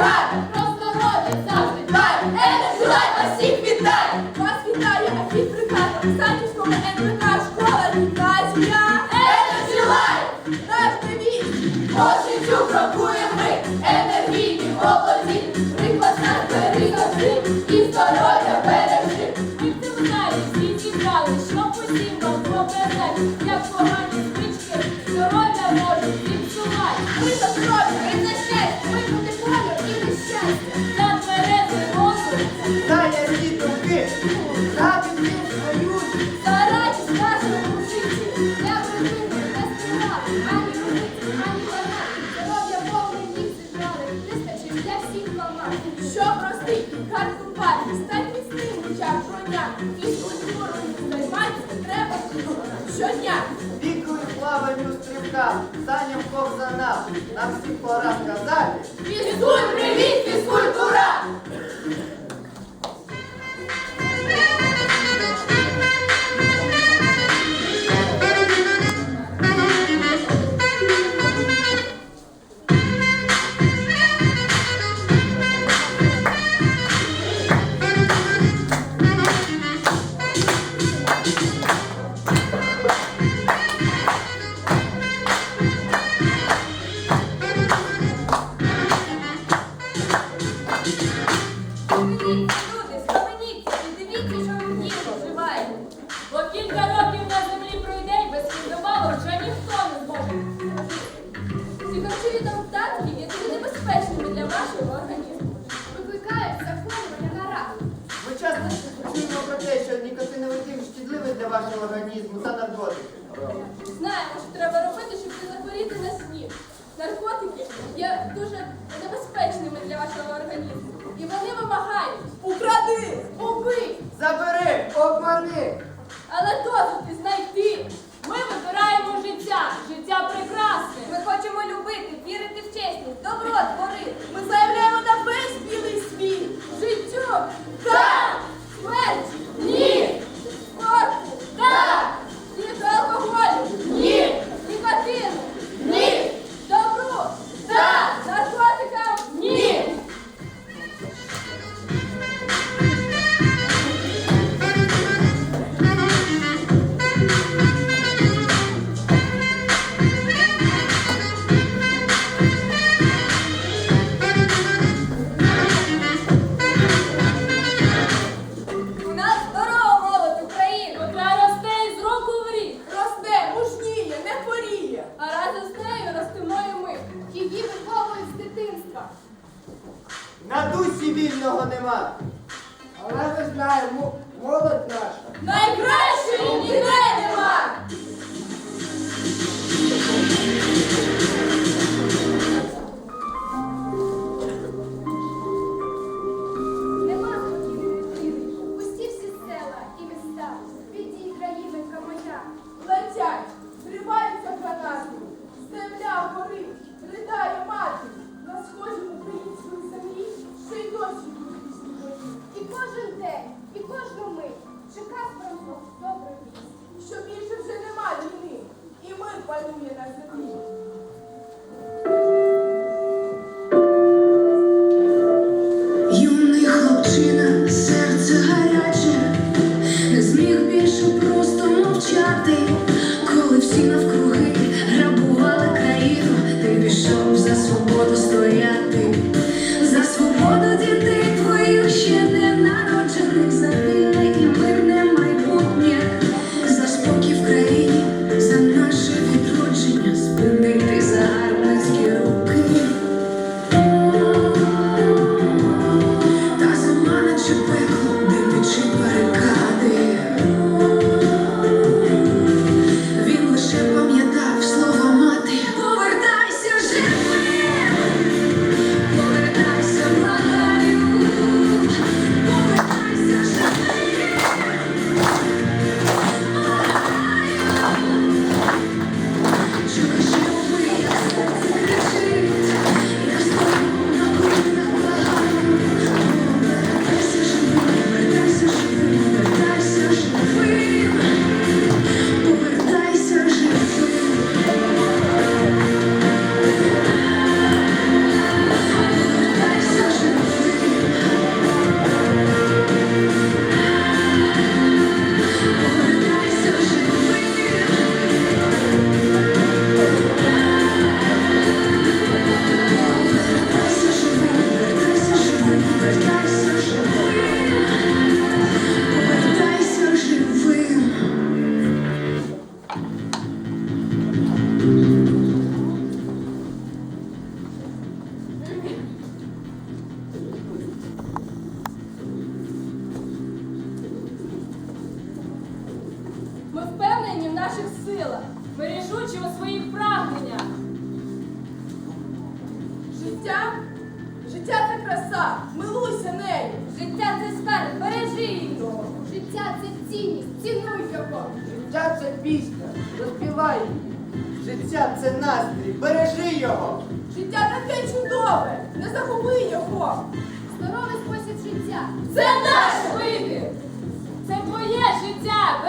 Гай, просто роді завжди дай, е, журай, а всіх вітай! Вас вітає, а всіх прикай, Санівському НВК школа гімназія. Е, журай! Наш девіз, по життю крокуємо ми, енергія. Щодня. Вікою плаванню стрибкам, саням ковзанам, нам всім пора сказати. Фізкуль, привіт, фізкуль, ура! нашого організму та наркотики. Знаємо, що треба робити, щоб не захворіти на сніг. Наркотики є дуже небезпечними для вашого організму. І вони вимагають укради, убий, забери, обмани. Але дозу ти знайти. Життя? Життя це краса, милуйся нею. Життя це скарб, бережи його. Життя це цінність, цінуй його. Життя це пісня, розпівай її. Життя це настрій, бережи його. Життя таке чудове, не загуби його. Здоровий спосіб життя. Це наш вибір. Це твоє життя.